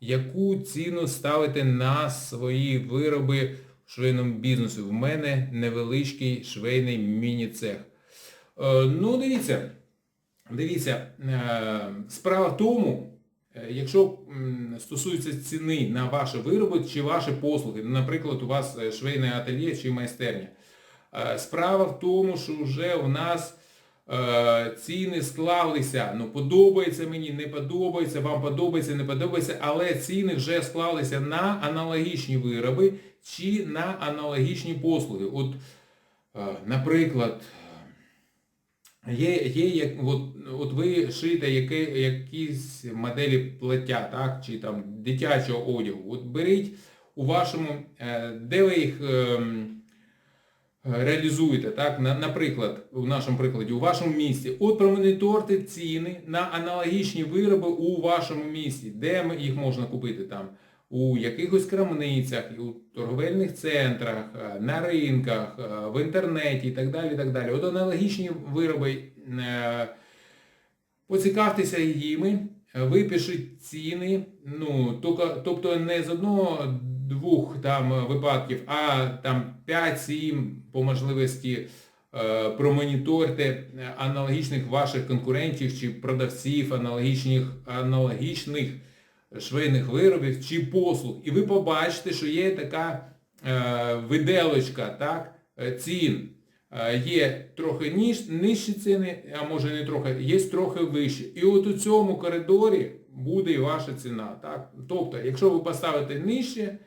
яку ціну ставите на свої вироби в швейному бізнесі. В мене невеличкий швейний міні-цех. Е, Ну, дивіться, дивіться, е, справа в тому, е, якщо стосується ціни на ваші вироби чи ваші послуги, ну, наприклад, у вас швейне ательє чи майстерня, справа в тому, що вже у нас ціни склалися, ну подобається мені, не подобається, вам подобається, не подобається, але ціни вже склалися на аналогічні вироби чи на аналогічні послуги. От, е, наприклад, Є, є як, от, от ви шиєте які, якісь моделі плаття, так, чи там дитячого одягу. От беріть у вашому, е, де ви їх ем, реалізуєте, так, наприклад, у нашому прикладі, у вашому місті. От промоніторте ціни на аналогічні вироби у вашому місті, де їх можна купити там. У якихось крамницях, у торговельних центрах, е, на ринках, е, в інтернеті і так далі. так далі. От аналогічні вироби, е, поцікавтеся їми, е, випишіть ціни, ну, тобто не з одного-двох там випадків, а там 5-7 по можливості е, промоніторте е, аналогічних ваших конкурентів чи продавців аналогічних, аналогічних швейних виробів чи послуг. І ви побачите, що є така е, виделочка так, е, цін. Е, Є трохи ніж, нижчі ціни, а може не трохи, є трохи вищі. І от у цьому коридорі буде і ваша ціна. Так? Тобто, якщо ви поставите нижче, е,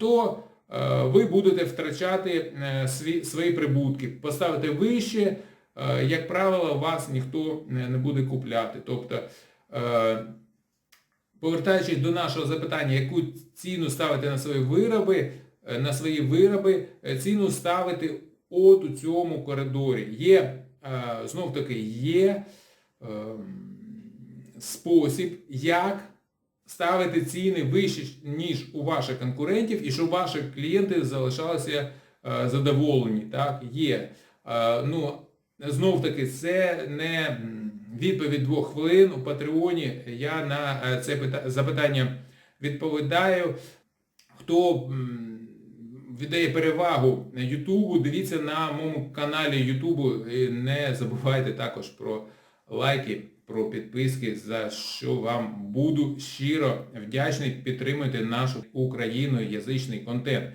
то е, ви будете втрачати е, свої прибутки. Поставите вище, е, як правило, вас ніхто не буде купляти. Тобто, е, Повертаючись до нашого запитання, яку ціну ставити на свої вироби, е, на свої вироби, е, ціну ставити от у цьому коридорі. Є, е, знов таки, є ем, спосіб, як ставити ціни вище, ніж у ваших конкурентів, і щоб ваші клієнти залишалися е, задоволені. Так? Є. Е, Ну, знов таки, це не відповідь двох хвилин у Патреоні. Я на е, це запитання відповідаю. Хто віддає перевагу Ютубу, дивіться на моєму каналі Ютубу і не забувайте також про лайки, про підписки, за що вам буду щиро вдячний. Підтримуйте нашу україноязичний контент.